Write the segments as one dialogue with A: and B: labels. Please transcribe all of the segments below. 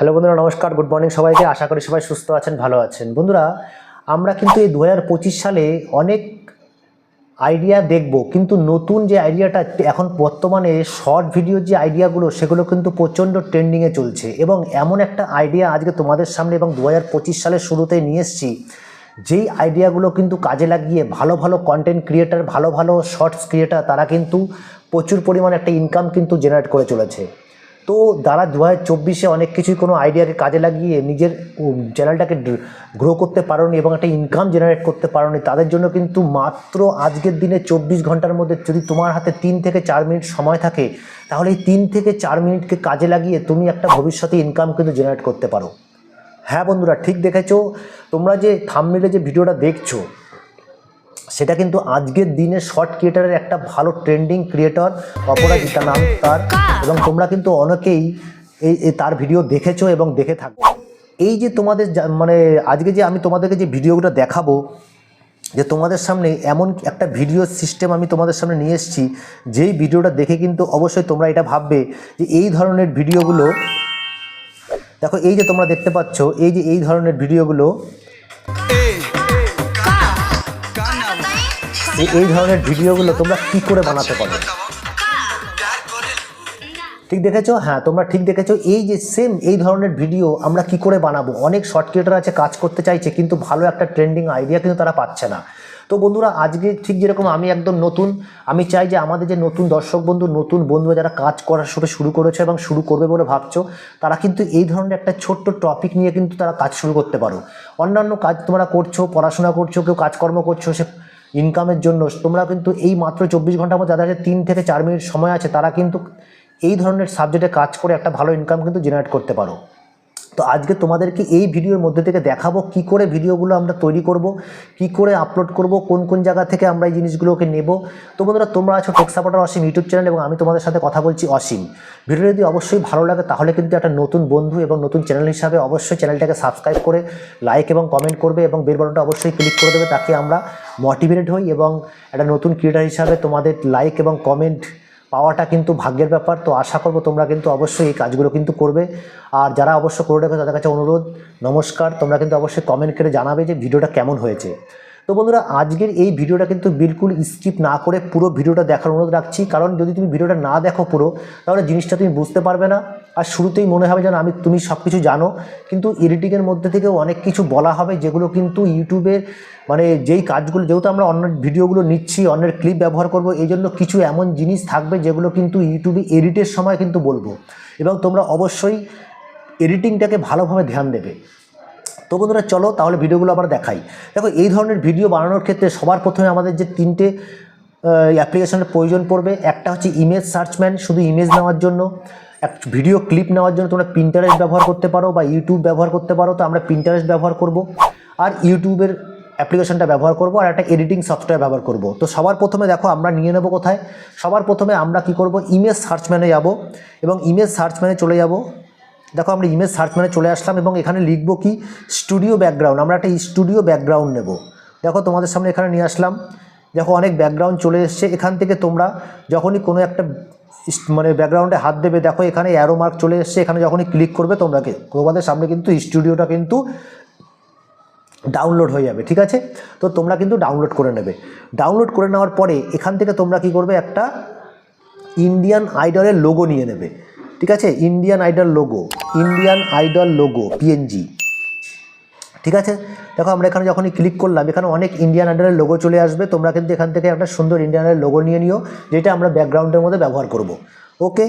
A: Hello বন্ধুরা, নমস্কার good morning সবাইকে। আশা করি সবাই সুস্থ আছেন, ভালো আছেন। বন্ধুরা, আমরা কিন্তু এই দু হাজার পঁচিশ সালে অনেক আইডিয়া দেখব, কিন্তু নতুন যে আইডিয়াটা এখন বর্তমানে শর্ট ভিডিওর যে আইডিয়াগুলো সেগুলো কিন্তু প্রচণ্ড ট্রেন্ডিংয়ে চলছে। এবং এমন একটা আইডিয়া আজকে তোমাদের সামনে এবং দু হাজার পঁচিশ সালের শুরুতে নিয়ে এসেছি। যেই আইডিয়াগুলো কিন্তু কাজে লাগিয়ে ভালো ভালো কন্টেন্ট ক্রিয়েটার ভালো ভালো শর্টস ক্রিয়েটার তারা কিন্তু প্রচুর পরিমাণে একটা ইনকাম কিন্তু জেনারেট করে চলেছে। তো যারা দু হাজার চব্বিশে অনেক কিছুই কোনো আইডিয়াকে কাজে লাগিয়ে নিজের চ্যানেলটাকে গ্রো করতে পারোনি এবং একটা ইনকাম জেনারেট করতে পারোনি, তাদের জন্য কিন্তু মাত্র আজকের দিনে চব্বিশ ঘণ্টার মধ্যে যদি তোমার হাতে তিন থেকে চার মিনিট সময় থাকে, তাহলে এই তিন থেকে চার মিনিটকে কাজে লাগিয়ে তুমি একটা ভবিষ্যতে ইনকাম কিন্তু জেনারেট করতে পারো। হ্যাঁ বন্ধুরা, ঠিক দেখেছ? তোমরা যে থামমিলে যে ভিডিওটা দেখছ সেটা কিন্তু আজকের দিনে শর্ট ক্রিয়েটারের একটা ভালো ট্রেন্ডিং ক্রিয়েটর অপরাজিতা নাম তার। এবং তোমরা কিন্তু অনেকেই এই তার ভিডিও দেখেছ এবং দেখে থাকো। এই যে তোমাদের মানে আজকে যে আমি তোমাদেরকে যে ভিডিওগুলো দেখাবো, যে তোমাদের সামনে এমন একটা ভিডিও সিস্টেম আমি তোমাদের সামনে নিয়ে এসেছি, যেই ভিডিওটা দেখে কিন্তু অবশ্যই তোমরা এটা ভাববে যে এই ধরনের ভিডিওগুলো দেখো এই যে তোমরা দেখতে পাচ্ছ, এই যে এই ধরনের ভিডিওগুলো এই এই ধরনের ভিডিওগুলো তোমরা কি করে বানাতে পারো? ঠিক দেখেছ? হ্যাঁ তোমরা ঠিক দেখেছ। এই যে সেম এই ধরনের ভিডিও আমরা কি করে বানাবো? অনেক শর্ট ক্রিয়েটার আছে, কাজ করতে চাইছে, কিন্তু ভালো একটা ট্রেন্ডিং আইডিয়া কিন্তু তারা পাচ্ছে না। তো বন্ধুরা, আজকে ঠিক যেরকম আমি একদম নতুন, আমি চাই যে আমাদের যে নতুন দর্শক বন্ধু, নতুন বন্ধুরা যারা কাজ করার শুরু শুরু করেছে এবং শুরু করবে বলে ভাবছ, তারা কিন্তু এই ধরনের একটা ছোট্ট টপিক নিয়ে কিন্তু তারা কাজ শুরু করতে পারো। অন্যান্য কাজ তোমরা করছ, পড়াশোনা করছ, কেউ কাজকর্ম করছ, সে ইনকামের জন্য, তোমরা কিন্তু এই মাত্র চব্বিশ ঘণ্টার মধ্যে যাদের তিন থেকে চার মিনিট সময় আছে, তারা কিন্তু এই ধরনের সাবজেক্টে কাজ করে একটা ভালো ইনকাম কিন্তু জেনারেট করতে পারো। তো আজকে তোমাদেরকে এই ভিডিওর মধ্যে থেকে দেখাবো কি করে ভিডিওগুলো আমরা তৈরি করব, কি করে আপলোড করব, কোন কোন জায়গা থেকে আমরা এই জিনিসগুলোকে নেব। তো বন্ধুরা, তোমরা আছো tech supporter Asim YouTube channel এবং আমি তোমাদের সাথে কথা বলছি অসীম ভিডিও যদি অবশ্যই ভালো লাগে, তাহলে কিন্তু একটা নতুন বন্ধু এবং নতুন চ্যানেল হিসাবে অবশ্যই চ্যানেলটাকে সাবস্ক্রাইব করে লাইক এবং কমেন্ট করবে এবং বেল বাটনটা অবশ্যই ক্লিক করে দেবে, তাকে আমরা মোটিভেটেড হই এবং একটা নতুন ক্রিয়েটার হিসাবে তোমাদের লাইক এবং কমেন্ট পাওয়াটা কিন্তু ভাগ্যের ব্যাপার। তো আশা করব তোমরা কিন্তু অবশ্যই এই কাজগুলো কিন্তু করবে। আর যারা অবশ্য করে রেখে তাদের কাছে অনুরোধ, নমস্কার। তোমরা কিন্তু অবশ্যই কমেন্ট করে জানাবে যে ভিডিওটা কেমন হয়েছে। তো বন্ধুরা, আজকের এই ভিডিওটা কিন্তু বিলকুল স্কিপ না করে পুরো ভিডিওটা দেখার অনুরোধ রাখছি। কারণ যদি তুমি ভিডিওটা না দেখো পুরো, তাহলে জিনিসটা তুমি বুঝতে পারবে না। আর শুরুতেই মনে হবে যেন আমি, তুমি সব কিছু জানো। কিন্তু এডিটিংয়ের মধ্যে থেকেও অনেক কিছু বলা হবে, যেগুলো কিন্তু ইউটিউবের মানে যেই কাজগুলো, যেহেতু আমরা অন্য ভিডিওগুলো নিচ্ছি, অন্যের ক্লিপ ব্যবহার করব, এই জন্য কিছু এমন জিনিস থাকবে যেগুলো কিন্তু ইউটিউবে এডিটের সময় কিন্তু বলব। এবং তোমরা অবশ্যই এডিটিংটাকে ভালোভাবে ধ্যান দেবে। তো বন্ধুরা চলো তাহলে ভিডিওগুলো আবার দেখাই। দেখো, এই ধরনের ভিডিও বানানোর ক্ষেত্রে সবার প্রথমে আমাদের যে তিনটে অ্যাপ্লিকেশনের প্রয়োজন পড়বে। একটা হচ্ছে ইমেজ সার্চম্যান শুধু ইমেজ নেওয়ার জন্য। এক ভিডিও ক্লিপ নেওয়ার জন্য তোমরা প্রিন্টারেস্ট ব্যবহার করতে পারো বা ইউটিউব ব্যবহার করতে পারো, তো আমরা প্রিন্টারেস্ট ব্যবহার করব। আর ইউটিউবের অ্যাপ্লিকেশনটা ব্যবহার করব আর একটা এডিটিং সফটওয়্যার ব্যবহার করব। তো সবার প্রথমে দেখো, আমরা নিয়ে নেব কোথায়? সবার প্রথমে আমরা কি করব? ইমেজ সার্চম্যানে যাব এবং ইমেজ সার্চম্যানে চলে যাব। দেখো আমরা ইমেজ সার্চ মানে চলে আসলাম এবং এখানে লিখব কি? স্টুডিও ব্যাকগ্রাউন্ড আমরা একটা স্টুডিও ব্যাকগ্রাউন্ড নেব। দেখো তোমাদের সামনে এখানে নিয়ে আসলাম। দেখো অনেক ব্যাকগ্রাউন্ড চলে এসছে। এখান থেকে তোমরা যখনই কোনো একটা মানে ব্যাকগ্রাউন্ডে হাত দেবে, দেখো এখানে অ্যারো মার্ক চলে এসছে। এখানে যখনই ক্লিক করবে, তোমরা কি তোমাদের সামনে কিন্তু স্টুডিওটা কিন্তু ডাউনলোড হয়ে যাবে, ঠিক আছে? তো তোমরা কিন্তু ডাউনলোড করে নেবে। ডাউনলোড করে নেওয়ার পরে এখান থেকে তোমরা কি করবে? একটা ইন্ডিয়ান আইডলের লোগো নিয়ে নেবে। ঠিক আছে? Indian Idol logo Indian Idol logo PNG ঠিক আছে? দেখো, আমরা এখানে যখনই ক্লিক করলাম, এখানে অনেক ইন্ডিয়ান আইডলের লোগো চলে আসবে। তোমরা কিন্তু এখান থেকে একটা সুন্দর ইন্ডিয়ান আইডল লোগো নিয়ে নিও, যেটা আমরা ব্যাকগ্রাউন্ডের মধ্যে ব্যবহার করব। ওকে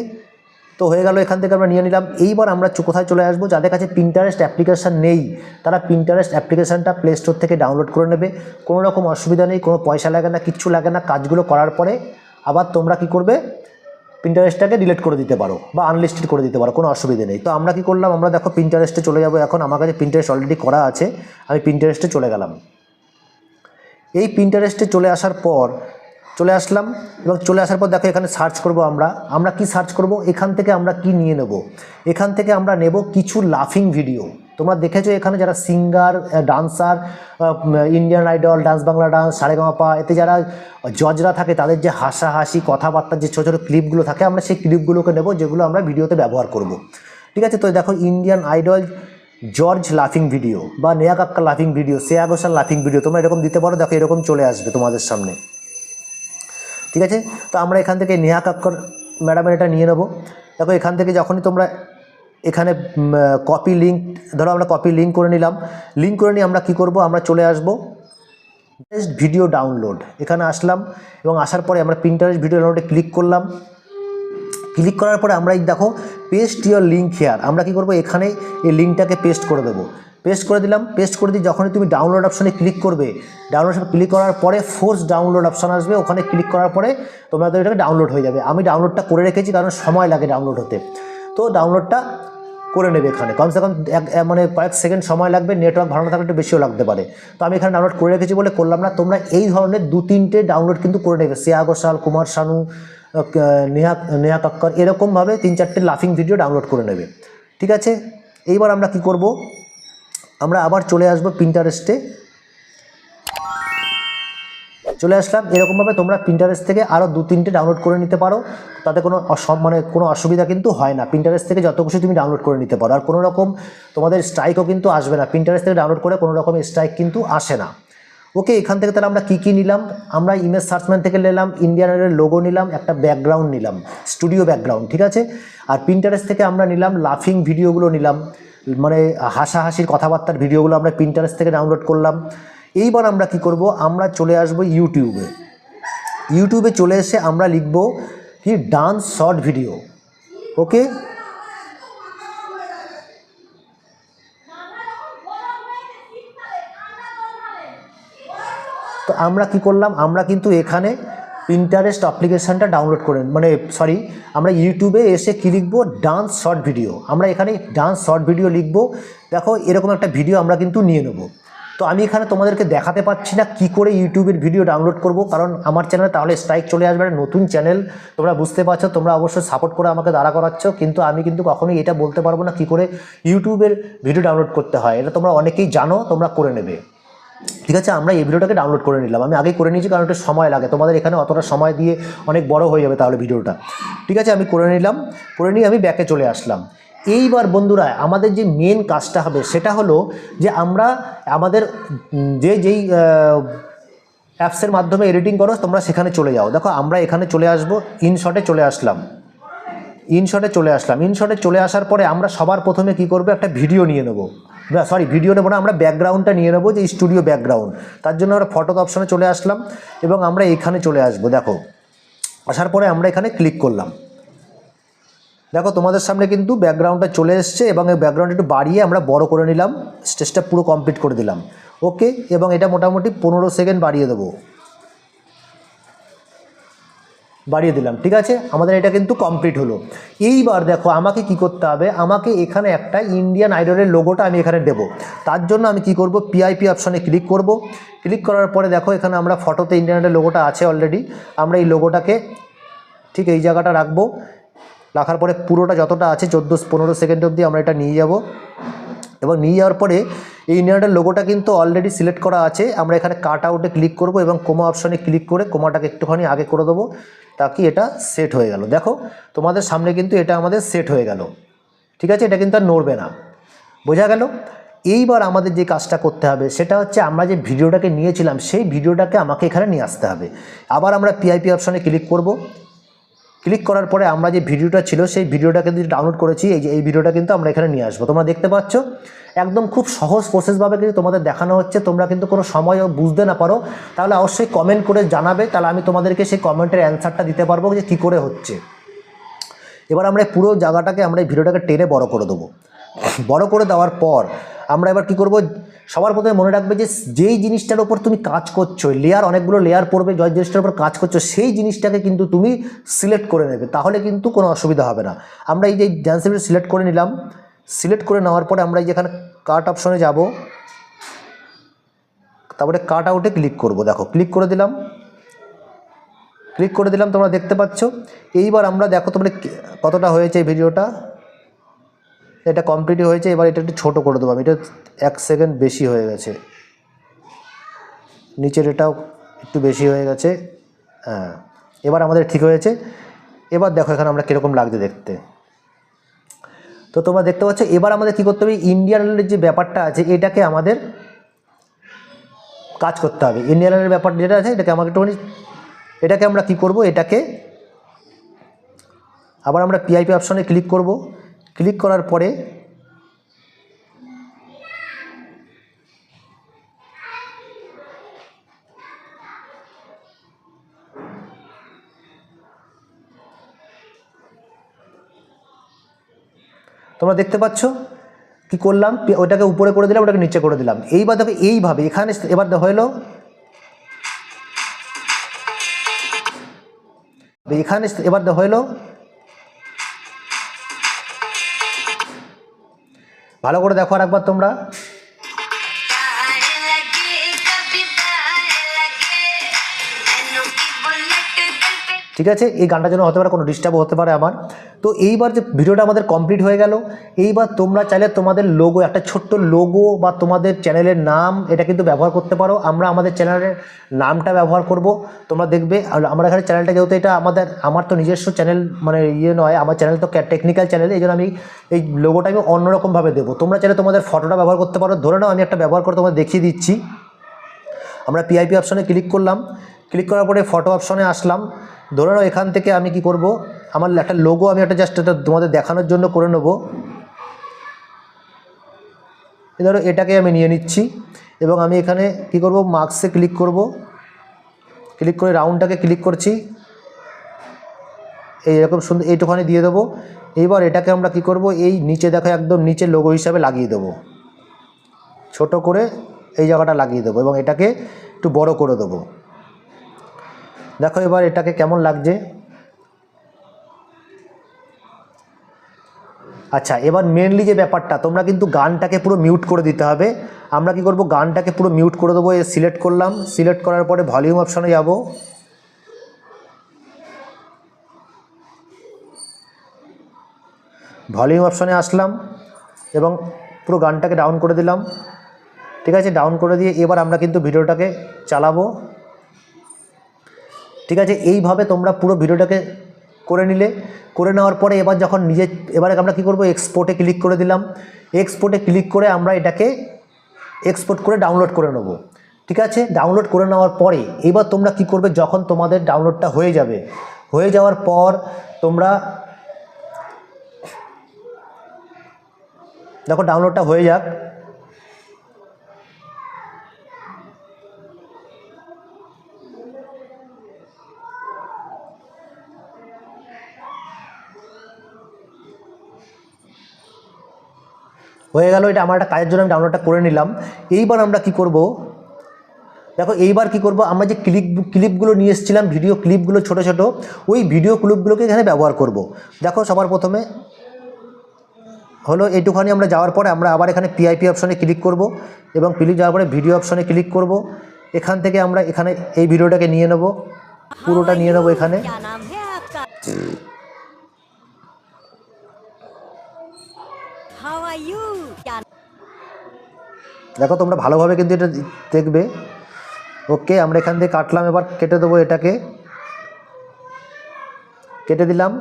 A: তো হয়ে গেল, এখান থেকে আমরা নিয়ে নিলাম। এইবার আমরা কোথায় চলে আসব? যাদের কাছে প্রিন্টারেস্ট অ্যাপ্লিকেশান নেই, তারা প্রিন্টারেস্ট অ্যাপ্লিকেশানটা প্লে স্টোর থেকে ডাউনলোড করে নেবে। কোনো রকম অসুবিধা নেই, কোনো পয়সা লাগে না, কিচ্ছু লাগে না কাজগুলো করার পরে। আবার তোমরা কি করবে? প্রিন্টারেস্টটাকে ডিলিট করে দিতে পারো বা আনলিস্টেড করে দিতে পারো, কোনো অসুবিধা নেই। তো আমরা কি করলাম? আমরা দেখো প্রিন্টারেস্টে চলে যাব। এখন আমার কাছে প্রিন্টারেস্ট অলরেডি করা আছে। আমি প্রিন্টারেস্টে চলে গেলাম। এই প্রিন্টারেস্টে চলে আসার পর, চলে আসলাম এবং চলে আসার পর দেখো এখানে সার্চ করব আমরা। আমরা কি সার্চ করব? এখান থেকে আমরা কি নিয়ে নেব? এখান থেকে আমরা নেব কিছু লাফিং ভিডিও তোমরা দেখেছ এখানে যারা singer dancer Indian Idol dance Bangla dance Saregamapa এতে যারা জজরা থাকে, তাদের যে হাসাহাসি কথাবার্তা যে ছোটো ছোটো ক্লিপগুলো থাকে, আমরা সেই ক্লিপগুলোকে নেব যেগুলো আমরা ভিডিওতে ব্যবহার করব। ঠিক আছে? তো দেখো ইন্ডিয়ান আইডল জর্জ লাফিং ভিডিও বা নেয়া কাক্কা লাফিং ভিডিও শ্রেয়া ঘোষাল লাফিং ভিডিও তোমরা এরকম দিতে পারো, দেখো এরকম চলে আসবে তোমাদের সামনে। ঠিক আছে? তো আমরা এখান থেকে নেহা কাক্কর ম্যাডামের এটা নিয়ে নেব। দেখো, এখান থেকে যখনই তোমরা এখানে কপি লিঙ্ক ধরো আমরা কপি লিঙ্ক করে নিলাম। লিঙ্ক করে নিয়ে আমরা কি করব? আমরা চলে আসব। জাস্ট ভিডিও ডাউনলোড এখানে আসলাম এবং আসার পরে আমরা প্রিন্টারের ভিডিও ডাউনলোডে ক্লিক করলাম। ক্লিক করার পরে আমরা এই দেখো পেস্ট ইওর লিঙ্ক হেয়ার আমরা কি করব? এখানে এই লিঙ্কটাকে পেস্ট করে দেবো। পেস্ট করে দিলাম পেস্ট করে দিয়ে যখনই তুমি ডাউনলোড অপশানে ক্লিক করবে ডাউনলোড অপশনে ক্লিক করার পরে ফোর্স ডাউনলোড অপশান আসবে। ওখানে ক্লিক করার পরে তোমাদের এটাকে ডাউনলোড হয়ে যাবে। আমি ডাউনলোডটা করে রেখেছি কারণ সময় লাগে ডাউনলোড হতে। তো ডাউনলোডটা করে নেবে এখানে। কমসে কম এক মানে কয়েক সেকেন্ড সময় লাগবে নেটওয়ার্ক ভালো না থাকলে একটু বেশিও লাগতে পারে। তো আমি এখানে ডাউনলোড করে রেখেছি বলে করলাম না, তোমরা এই ধরনের দু, তিনটে ডাউনলোড কিন্তু করে নেবে। শ্রেয়া ঘোষাল, কুমার শানু নেহা নেহা কাক্কর, এরকমভাবে তিন, চারটে লাফিং ভিডিও ডাউনলোড করে নেবে। ঠিক আছে? এইবার আমরা কি করব? আমরা আবার চলে আসব প্রিন্টারেস্টে চলে আসলাম। এরকমভাবে তোমরা প্রিন্টারেস্ট থেকে আরও দু, তিনটে ডাউনলোড করে নিতে পারো। তাতে কোনো মানে কোনো অসুবিধা কিন্তু হয় না। প্রিন্টারেস্ট থেকে যত কিছু তুমি ডাউনলোড করে নিতে পারো। আর কোনো রকম তোমাদের স্ট্রাইকও কিন্তু আসবে না। প্রিন্টারেস্ট থেকে ডাউনলোড করে কোনো রকম স্ট্রাইক কিন্তু আসে না। ওকে এখান থেকে তাহলে আমরা কী কী নিলাম? আমরা ইমেজ সার্চম্যান থেকে নিলাম ইন্ডিয়ানের লোগো নিলাম, একটা ব্যাকগ্রাউন্ড নিলাম স্টুডিও ব্যাকগ্রাউন্ড ঠিক আছে? আর প্রিন্টারেস্ট থেকে আমরা নিলাম লাফিং ভিডিওগুলো নিলাম। মানে হাসাহাসির কথাবার্তার ভিডিওগুলো আমরা প্রিন্টারেস্ট থেকে ডাউনলোড করলাম। এইবার আমরা কি করব? আমরা চলে আসব ইউটিউবে ইউটিউবে চলে এসে আমরা লিখব কি ডান্স শর্ট ভিডিও ওকে তো আমরা কি করলাম? আমরা কিন্তু এখানে ইন্টারেস্ট অ্যাপ্লিকেশানটা ডাউনলোড করে মানে সরি আমরা ইউটিউবে এসে কী লিখব? ডান্স শর্ট ভিডিও আমরা এখানে ডান্স শর্ট ভিডিও লিখব। দেখো, এরকম একটা ভিডিও আমরা কিন্তু নিয়ে নেব। তো আমি এখানে তোমাদেরকে দেখাতে পাচ্ছি না কি করে ইউটিউবের ভিডিও ডাউনলোড করব, কারণ আমার চ্যানেলে তাহলে স্ট্রাইক চলে আসবে, একটা নতুন চ্যানেল তোমরা বুঝতে পারছ, তোমরা অবশ্যই সাপোর্ট করে আমাকে দাঁড়া করাচ্ছ, কিন্তু আমি কিন্তু কখনোই এটা বলতে পারব না কি করে ইউটিউবের ভিডিও ডাউনলোড করতে হয়। এটা তোমরা অনেকেই জানো, তোমরা করে নেবে। ঠিক আছে, আমরা এই ভিডিওটাকে ডাউনলোড করে নিলাম। আমি আগেই করে নিয়েছি, কারণ একটু সময় লাগে। তোমাদের এখানে অতটা সময় দিয়ে অনেক বড় হয়ে যাবে তাহলে ভিডিওটা। ঠিক আছে, আমি করে নিলাম। করে নিয়ে আমি ব্যাকে চলে আসলাম। এইবার বন্ধুরা, আমাদের যে মেন কাজটা হবে সেটা হলো যে আমরা আমাদের যে যেই অ্যাপসের মাধ্যমে এডিটিং করো, তোমরা সেখানে চলে যাও। দেখো, আমরা এখানে চলে আসব ইনশটে চলে আসলাম। ইনশটে চলে আসলাম। ইনশটে চলে আসার পরে আমরা সবার প্রথমে কি করব, একটা ভিডিও নিয়ে নেব। সরি ভিডিও নেব না, আমরা ব্যাকগ্রাউন্ডটা নিয়ে নেব, যে স্টুডিও ব্যাকগ্রাউন্ড তার জন্য আমরা ফটো অপশনে চলে আসলাম এবং আমরা এখানে চলে আসব, দেখো। আসার পরে আমরা এখানে ক্লিক করলাম। দেখো, তোমাদের সামনে কিন্তু ব্যাকগ্রাউন্ডটা চলে এসছে এবং এই ব্যাকগ্রাউন্ড একটু বাড়িয়ে আমরা বড় করে নিলাম স্টেজটা পুরো কমপ্লিট করে দিলাম। ওকে এবং এটা মোটামুটি পনেরো সেকেন্ড বাড়িয়ে দেবো। বাড়িয়ে দিলাম, ঠিক আছে? আমাদের এটা কিন্তু কমপ্লিট হলো। এইবার দেখো, আমাকে কি করতে হবে? আমাকে এখানে একটা ইন্ডিয়ান আইডলের লোগোটা আমি এখানে দেবো। তার জন্য আমি কি করব? পিআইপি অপশনে ক্লিক করব। ক্লিক করার পরে দেখো, এখানে আমরা ফটোতে ইন্ডিয়ান আইডলের লোগোটা আছে অলরেডি আমরা এই লোগোটাকে ঠিক এই জায়গাটা রাখব। রাখার পরে পুরোটা যতটা আছে চোদ্দ পনেরো সেকেন্ড অবধি আমরা এটা নিয়ে যাব। এবং নিয়ে যাওয়ার পরে এই ইন্ডিয়ানের লোগোটা কিন্তু অলরেডি সিলেক্ট করা আছে। আমরা এখানে কাট আউটে ক্লিক করব এবং কোমা অপশনে ক্লিক করে কোমাটাকে একটুখানি আগে করে দেবো তাকি এটা সেট হয়ে গেল। দেখো, তোমাদের সামনে কিন্তু এটা আমাদের সেট হয়ে গেল। ঠিক আছে? এটা কিন্তু আর নড়বে না। বোঝা গেল? এইবার আমাদের যে কাজটা করতে হবে সেটা হচ্ছে আমরা যে ভিডিওটাকে নিয়েছিলাম, সেই ভিডিওটাকে আমাকে এখানে নিয়ে আসতে হবে। আবার আমরা পিআইপি অপশনে ক্লিক করব। ক্লিক করার পরে আমরা যে ভিডিওটা ছিল, সেই ভিডিওটা কিন্তু ডাউনলোড করেছি, এই যে, এই ভিডিওটা কিন্তু আমরা এখানে নিয়ে আসব। তোমরা দেখতে পাচ্ছ, একদম খুব সহজ প্রসেসভাবে কিন্তু তোমাদের দেখানো হচ্ছে। তোমরা কিন্তু কোনো সময় বুঝতে না পারো। তাহলে অবশ্যই কমেন্ট করে জানাবে। তাহলে আমি তোমাদেরকে সেই কমেন্টের অ্যান্সারটা দিতে পারব যে কী করে হচ্ছে। এবার আমরা পুরো জায়গাটাকে, আমরা এই ভিডিওটাকে টেনে বড় করে দেবো। বড় করে দেওয়ার পর আমরা এবার কি করব? সবার প্রথমে মনে রাখবে যে যেই জিনিসটার ওপর তুমি কাজ করছ লেয়ার অনেকগুলো লেয়ার পড়বে যে জিনিসটার উপর কাজ করছ, সেই জিনিসটাকে কিন্তু তুমি সিলেক্ট করে নেবে। তাহলে কিন্তু কোনো অসুবিধা হবে না। আমরা এই যে ড্যান্সের সিলেক্ট করে নিলাম সিলেক্ট করে নেওয়ার পরে আমরা এই যেখানে কাট অপশনে যাব। তারপরে কাট আউটে ক্লিক করব। দেখো ক্লিক করে দিলাম। ক্লিক করে দিলাম, তোমরা দেখতে পাচ্ছ। এইবার আমরা, দেখো তোমরা কতটা হয়েছে এই ভিডিওটা এটা কমপ্লিট হয়েছে, এবার এটা একটু ছোটো করে দেবো আমি। এটা এক সেকেন্ড বেশি হয়ে গেছে। নিচের এটাও একটু বেশি হয়ে গেছে। হ্যাঁ এবার আমাদের ঠিক হয়েছে। এবার দেখো এখানে আমরা কীরকম লাগছে দেখতে। তো তোমরা দেখতে পাচ্ছ, এবার আমাদের কী করতে হবে ইন্ডিয়ানের যে ব্যাপারটা আছে, এটাকে আমাদের কাজ করতে হবে। ইন্ডিয়ানের ব্যাপার যেটা আছে, এটাকে আমাকে একটুখানি, এটাকে আমরা কি করব, এটাকে আবার আমরা পিআইপি অপশনে ক্লিক করব। ক্লিক করার পরে তোমরা দেখতে পাচ্ছ কি করলাম? ওইটাকে উপরে করে দিলাম, ওটাকে নিচে করে দিলাম। এইবার দেখো, এইভাবে এখানে এবার এলো এখানে এবার দেখো ভালো করে দেখো আর একবার তোমরা। ঠিক আছে? এই গানটার জন্য হতে পারে, কোনো ডিস্টার্ব হতে পারে আমার। তো এইবার যে ভিডিওটা আমাদের কমপ্লিট হয়ে গেল, এইবার তোমরা চাইলে তোমাদের লোগো একটা ছোট্ট লোগো বা তোমাদের চ্যানেলের নাম, এটা কিন্তু ব্যবহার করতে পারো। আমরা আমাদের চ্যানেলের নামটা ব্যবহার করব। তোমরা দেখবে, আর আমরা এখানে চ্যানেলটা যেহেতু এটা আমাদের, আমার তো নিজস্ব চ্যানেল মানে ইয়ে নয়, আমার চ্যানেল তো টেকনিক্যাল চ্যানেল এই জন্য আমি এই লোগোটা আমি অন্যরকমভাবে দেবো। তোমরা চাইলে তোমাদের ফটোটা ব্যবহার করতে পারো। ধরে নাও, আমি একটা ব্যবহার করে তোমাদের দেখিয়ে দিচ্ছি। আমরা পিআইপি অপশনে ক্লিক করলাম। ক্লিক করার পরে ফটো অপশনে আসলাম। ধরে নাও, এখান থেকে আমি কি করব? আমার একটা লোগো আমি একটা জাস্ট এটা তোমাদের দেখানোর জন্য করে নেব। ধরো, এটাকে আমি নিয়ে নিচ্ছি এবং আমি এখানে কি করব? মার্কসে ক্লিক করব। ক্লিক করে রাউন্ডটাকে ক্লিক করছি। এই এরকম সুন্দর, এইটুখানি দিয়ে দেবো। এইবার এটাকে আমরা কি করব? এই নিচে দেখো, একদম নিচে লোগো হিসাবে লাগিয়ে দেবো। ছোট করে এই জায়গাটা লাগিয়ে দেবো এবং এটাকে একটু বড় করে দেবো। দেখো এবার এটাকে কেমন লাগছে? আচ্ছা এবার মেনলি যে ব্যাপারটা, তোমরা কিন্তু গানটাকে পুরো মিউট করে দিতে হবে। আমরা কি করব? গানটাকে পুরো মিউট করে দেবো সিলেক্ট করলাম। সিলেক্ট করার পরে ভলিউম অপশনে যাব। ভলিউম অপশনে আসলাম এবং পুরো গানটাকে ডাউন করে দিলাম। ঠিক আছে ডাউন করে দিয়ে এবার আমরা কিন্তু ভিডিওটাকে চালাবো। ঠিক আছে? এইভাবে তোমরা পুরো ভিডিওটাকে করে নিলে। করে নেওয়ার পরে এবার যখন নিজে, এবারে আমরা কি করব? এক্সপোর্টে ক্লিক করে দিলাম। এক্সপোর্টে ক্লিক করে আমরা এটাকে এক্সপোর্ট করে ডাউনলোড করে নেব। ঠিক আছে? ডাউনলোড করে নেওয়ার পরে এবার তোমরা কি করবে? যখন তোমাদের ডাউনলোডটা হয়ে যাবে, হয়ে যাওয়ার পর তোমরা দেখো ডাউনলোডটা হয়ে যাক। হয়ে গেল, এটা আমার একটা কাজের জন্য আমি ডাউনলোডটা করে নিলাম। এইবার আমরা কি করব? দেখো, এইবার কি করব? আমরা যে ক্লিপ ক্লিপগুলো নিয়ে এসেছিলাম ভিডিও ক্লিপগুলো ছোট ছোট, ওই ভিডিও ক্লিপগুলোকে এখানে ব্যবহার করব। দেখো, সবার প্রথমে হলো এইটুখানি আমরা যাওয়ার পরে আমরা আবার এখানে পিআইপি অপশনে ক্লিক করব এবং ক্লিক যাওয়ার পরে ভিডিও অপশনে ক্লিক করব। এখান থেকে আমরা এখানে এই ভিডিওটাকে নিয়ে নেব। পুরোটা নিয়ে নেব এখানে। দেখো, তোমরা ভালোভাবে কিন্তু এটা দেখবে। ওকে, আমরা এখান থেকে কাটলাম, এবার কেটে দেবো এটাকে। কেটে দিলাম।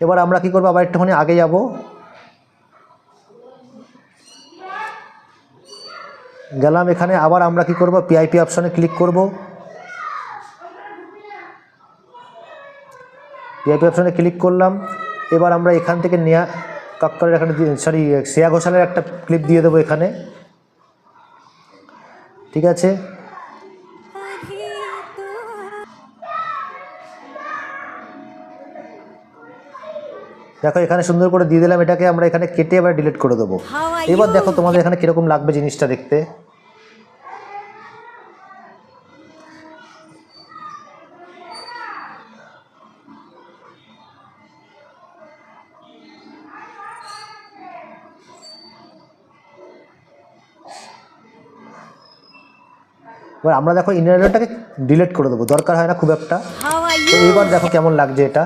A: এবার আমরা কি করব? আবার একটুখানি আগে যাব। গেলাম এখানে, আবার আমরা কি করব? পিআইপি অপশনে ক্লিক করব। পিআইপি অপশনে ক্লিক করলাম। এবার আমরা এখান থেকে নেয়া কাক্কারের এখানে সরি শ্রেয়া ঘোষালের একটা ক্লিপ দিয়ে দেবো এখানে। ঠিক আছে? দেখো এখানে সুন্দর করে দিয়ে দিলাম এটাকে আমরা এখানে কেটে আবার ডিলিট করে দেবো। এবার দেখো তোমাদের এখানে কীরকম লাগবে জিনিসটা দেখতে। এবার আমরা দেখো ইনারটাকে ডিলেট করে দেবো দরকার হয় না খুব একটা। তো এবার দেখো কেমন লাগছে এটা।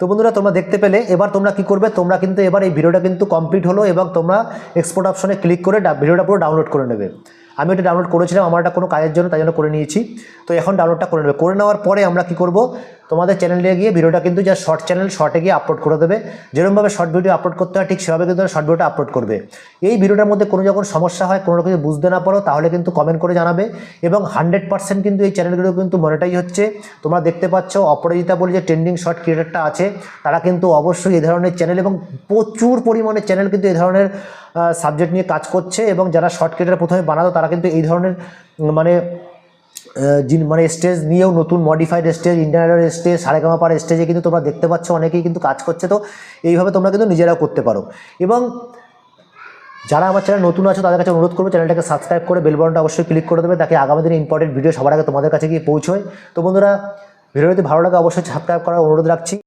A: তো বন্ধুরা তোমরা দেখতে পেলে এবার তোমরা কি করবে তোমরা কিন্তু এবার এই ভিডিওটা কিন্তু কমপ্লিট হলো এবং তোমরা এক্সপোর্ট অপশনে ক্লিক করে ভিডিওটা পুরো ডাউনলোড করে নেবে। আমি এটা ডাউনলোড করেছিলাম, আমার একটা কোনো কাজের জন্য, তাই জন্য করে নিয়েছি। তো এখন ডাউনলোডটা করে নেবে। করে নেওয়ার পরে আমরা কি করব? তোমাদের চ্যানেলে গিয়ে ভিডিওটা কিন্তু যা শর্ট চ্যানেল শর্টে গিয়ে আপলোড করে দেবে। যেরকমভাবে শর্ট ভিডিও আপলোড করতে হয়, ঠিক সেভাবে কিন্তু শর্ট ভিডিওটা আপলোড করবে। এই ভিডিওটার মধ্যে কোনো যখন সমস্যা হয়, কোনো কিছু বুঝতে না পারো, তাহলে কিন্তু কমেন্ট করে জানাবে এবং হান্ড্রেড পার্সেন্ট কিন্তু এই চ্যানেলগুলো কিন্তু মনিটাইজ হচ্ছে। তোমরা দেখতে পাচ্ছ, অপরাজিতা বলে যে ট্রেন্ডিং শর্ট ক্রিয়েটারটা আছে, তারা কিন্তু অবশ্যই এই ধরনের চ্যানেল এবং প্রচুর পরিমাণে চ্যানেল কিন্তু এই ধরনের সাবজেক্ট নিয়ে কাজ করছে এবং যারা শর্ট ক্রিয়েটার প্রথমে বানাতো, তারা কিন্তু এই ধরনের মানে মানে স্টেজ নিয়েও নতুন মডিফাইড স্টেজ ইন্টারনেটের স্টেজ সারেগামাপার স্টেজে কিন্তু তোমরা দেখতে পাচ্ছ, অনেকেই কিন্তু কাজ করছে। তো এইভাবে তোমরা কিন্তু নিজেরাও করতে পারো। এবং যারা আমার চ্যানেল নতুন আছে, তাদের কাছে অনুরোধ করব চ্যানেলটাকে সাবস্ক্রাইব করে বেলবনটা অবশ্যই ক্লিক করে দেবে, তাকে আগামী দিনে ইম্পর্টেন্ট ভিডিও সবার আগে তোমাদের কাছে গিয়ে পৌঁছয়। তো বন্ধুরা ভিডিও যদি ভালো লাগে অবশ্যই সাবস্ক্রাইব করার অনুরোধ রাখছি।